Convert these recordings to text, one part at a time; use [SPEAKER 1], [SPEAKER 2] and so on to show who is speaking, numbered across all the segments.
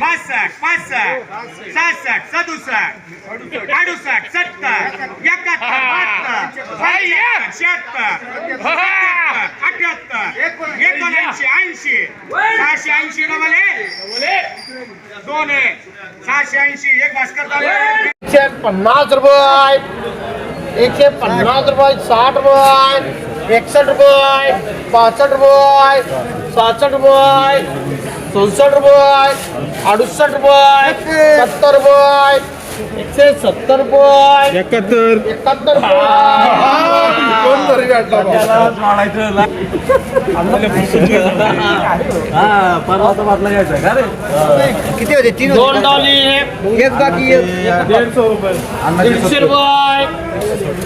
[SPEAKER 1] बासष्ट पासष्ट सहासष्ट सदुसष्ट अडुसष्ट सत्तर एकाहत्तर बहात्तर शहात्तर अठ्याहत्तर एकोणऐंशी ऐंशी सहाशे ऐंशी डबल दोन आहे सहाशे ऐंशी एक भास्कर
[SPEAKER 2] एकशे पन्नास रुपये. एकशे पन्नास रुपये साठ रुपये एकसष्ट रुपये पासष्ट रुपये सहासष्ट रुपये चौसष्ट रुपये. अडुसष्ट रुपये सत्तर रुपये एकशे सत्तर रुपये
[SPEAKER 3] एकाहत्तर.
[SPEAKER 2] एकाहत्तर
[SPEAKER 4] किती होते तीन
[SPEAKER 2] दोन डॉली
[SPEAKER 4] एक बाकी एक.
[SPEAKER 2] दीडशे रुपये.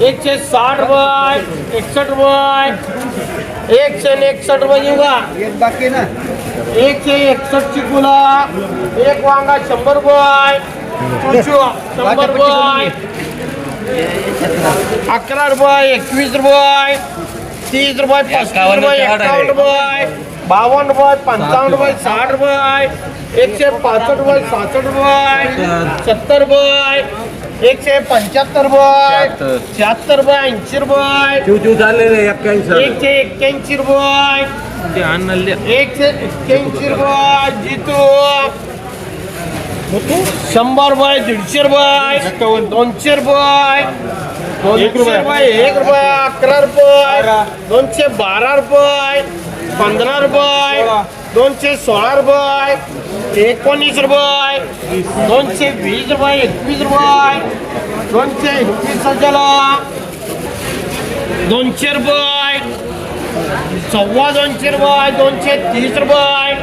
[SPEAKER 2] एकशे साठ रुपये एकसष्ट रुपये एकशे एकसष्ट रुपये देऊ का?
[SPEAKER 4] एक बाकी ना.
[SPEAKER 2] एकशे एकसष्ट चिकुला एक वांगा शंभर रुपये. शंभर रुपये. अकरा रुपये एकवीस रुपये. तीस रुपये पस्तावन्न रुपये एकावन्न रुपये. बावन्न रुपये पंचावन्न रुपये साठ रुपये. एकशे पासष्ट रुपये सहासष्ट रुपये. सत्तर रुपये. एकशे पंच्याहत्तर रुपये शहात्तर. रुपये ऐंशी रुपये. एकशे एक्क्याऐंशी रुपये. एकशे एक्क्याऐंशी रुपये. जितू. शंभर रुपये दीडशे रुपये. दोनशे रुपये. दोनशे रुपये. एक रुपये अकरा रुपये. दोनशे बारा रुपये. पंधरा रुपये दोनशे सोळा रुपये एकोणीस रुपये दोनशे वीस रुपये एकवीस रुपये दोनशे एकवीस हजार दोनशे रुपये सव्वा दोनशे रुपये दोनशे तीस रुपये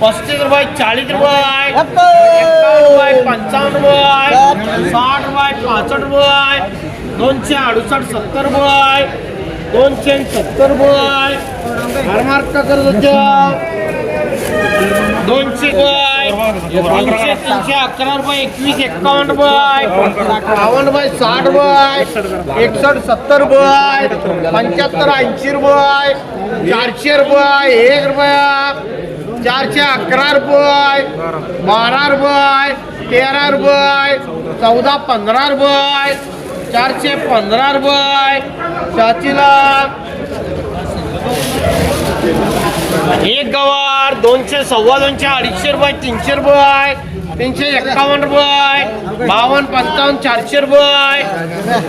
[SPEAKER 2] पस्तीस रुपये चाळीस रुपये रुपये पंचावन्न रुपये साठ रुपये पासष्ट रुपये दोनशे अडुसष्ट सत्तर रुपये दोनशे सत्तर रुपये हरमार्क कर्ज दोनशे रुपये दोनशे तीनशे अकरा रुपये एकवीस एक्कावन्न बाय. बावन्न बाय साठ बाय. एकसष्ट सत्तर बाय. पंच्याहत्तर ऐंशी रुपये चारशे रुपये एक रुपया. चारशे अकरा रुपये बारा रुपये तेरा रुपये चौदा पंधरा रुपये चारशे पंधरा रुपये चाचीला एक गवार दोनशे सव्वा दोनशे अडीचशे रुपये तीनशे रुपये तीनशे एक्कावन्न रुपये बावन्न पंचावन्न चारशे रुपये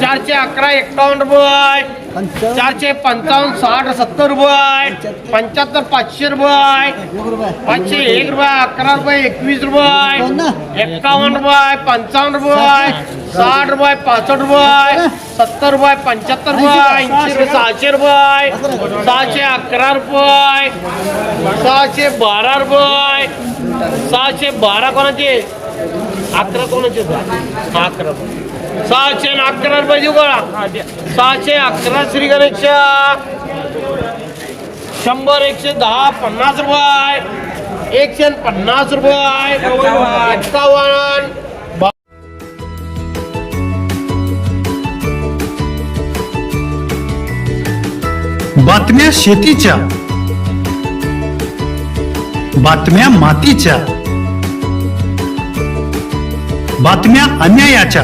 [SPEAKER 2] चारशे अकरा एक्कावन्न रुपये चारशे पंचावन्न साठ सत्तर रुपये. पंच्याहत्तर. पाचशे रुपये. पाचशे एक रुपये अकरा रुपये एकवीस रुपये. एक्कावन्न रुपये पंचावन्न रुपये. साठ रुपये पासष्ट रुपये. सत्तर रुपये पंच्याहत्तर रुपये. ऐंशी रुपये सहाशे रुपये सहाशे अकरा रुपये. सहाशे बारा रुपये. सहाशे बारा कोणाचे? अकरा कोणाचे अकरा. सहाशे अकरा रुपये देऊ सहाशे अकरा श्री गणेशच्या शंभर एकशे दहा पन्नास रुपये. एकशे पन्नास रुपये. एक्कावन्न
[SPEAKER 5] बातम्या शेतीच्या. बातम्या मातीच्या. बातम्या अन्यायाच्या.